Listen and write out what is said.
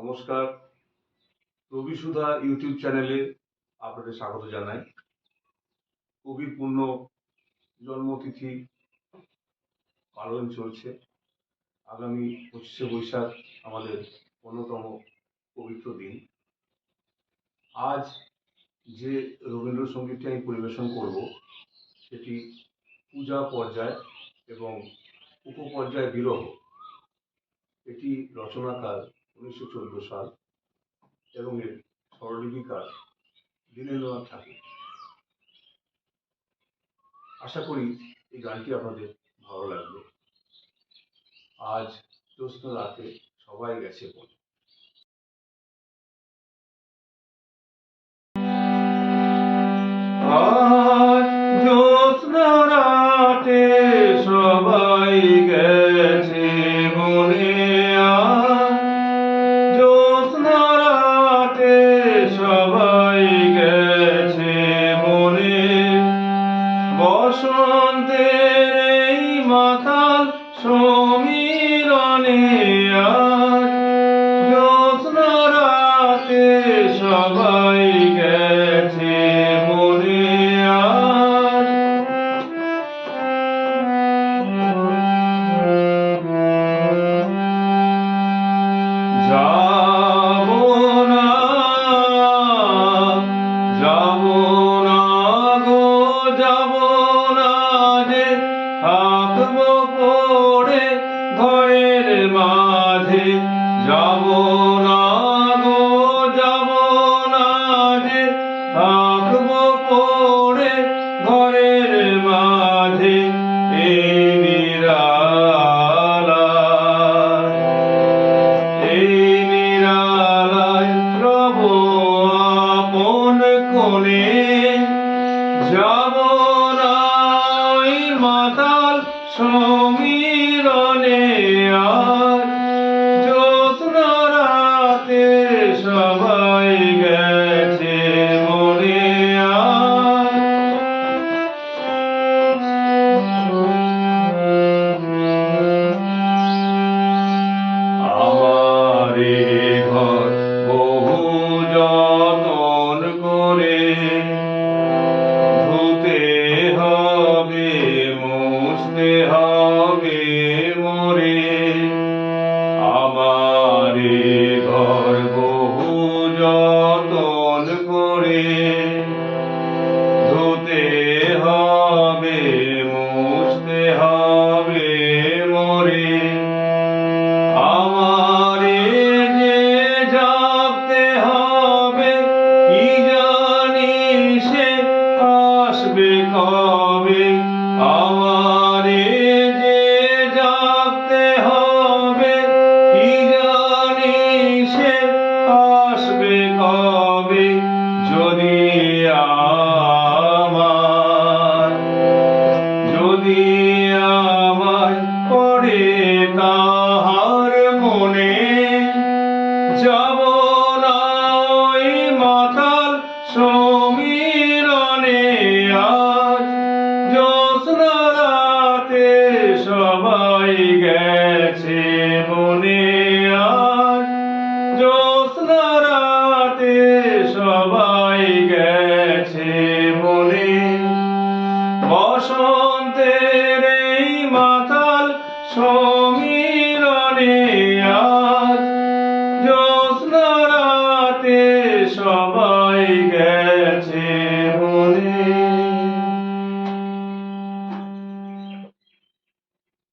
নমস্কার। রবি সুধা ইউটিউব চ্যানেলে আপনাদের স্বাগত জানাই। কবির পূর্ণ জন্মতিথি পালন চলছে। আগামী পঁচিশে বৈশাখ আমাদের অন্যতম পবিত্র দিন। আজ যে রবীন্দ্রসঙ্গীতটি আমি পরিবেশন করব, সেটি পূজা পর্যায় এবং উপপর্যায় বিরহ। এটি রচনাকার উনিশশো চোদ্দ সাল এবং এর স্বরলিপিকার দীনেন্দ্রনাথ ঠাকুর। আশা করি এই গানটি আপনাদের ভালো লাগবে। আজ জ্যোৎস্ন রাতে সবাই গেছে বলে। সবাই গেছে সমীরণে আজ রাতে সবাই গেছে মনে আজ। যাব না যাব না গো যাব ঘরের মাঝে যাব না গো, যাব না যে পড়ে ঘরের মাঝে এই নিরালায় এই নিরালায় রব আপন কোণে যাব না। মাতাল সমীরণে ঘর বহু যতন করে ধুতে হবে, মুছতে হবে, মোরে। আমারে যে জাগতে হবে, কি জানি সে আসবে কবে? আমারে আসবে কবে যদি আমার, যদি আমায় পড়ে তাহার মনে, যাব মাতাল সমীরণে আজ। রাতে সবাই সমীরণে আজ জ্যোৎস্নারাতে সবাই গেল।